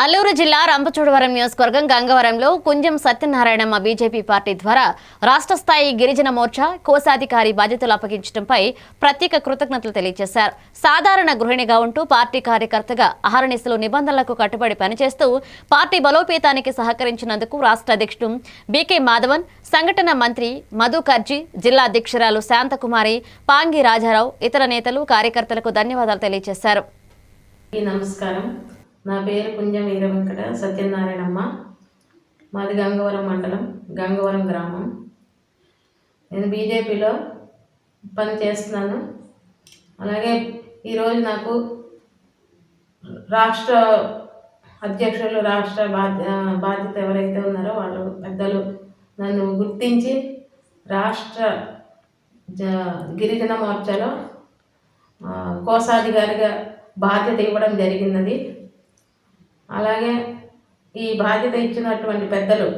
అల్లూరు జిల్లా రంపచోడవరం నియోజకవర్గం గంగవరంలో కుంజం సత్యనారాయణమ్మ బీజేపీ పార్టీ ద్వారా రాష్ట్ర స్థాయి గిరిజన మోర్చా కోశాధికారి బాధ్యతలు అప్పగించడంపై ప్రత్యేక కృతజ్ఞతలు తెలియజేశారు. సాధారణ గృహిణిగా ఉంటూ పార్టీ కార్యకర్తగా అహర్నిశలు నిబంధనలకు కట్టుబడి పనిచేస్తూ పార్టీ బలోపేతానికి సహకరించినందుకు రాష్ట్ర అధ్యక్షుడు బీకే మాధవన్ సంఘటన మంత్రి మధుకర్జీ జిల్లా అధ్యక్షురాలు శాంతకుమారి పాంగి రాజారావు ఇతర నేతలు కార్యకర్తలకు ధన్యవాదాలు తెలియజేశారు. నమస్కారం. నా పేరు పుంజం వీర వెంకట సత్యనారాయణమ్మ. మాది గంగవరం మండలం గంగవరం గ్రామం. నేను బీజేపీలో పని చేస్తున్నాను. అలాగే ఈరోజు నాకు రాష్ట్ర అధ్యక్షులు రాష్ట్ర బాధ్య బాధ్యత ఎవరైతే ఉన్నారో వాళ్ళు పెద్దలు నన్ను గుర్తించి రాష్ట్ర జ గిరిజన మోర్చాలో కోశాధికారిగా బాధ్యత ఇవ్వడం జరిగినది. అలాగే ఈ బాధ్యత ఇచ్చినటువంటి పెద్దలు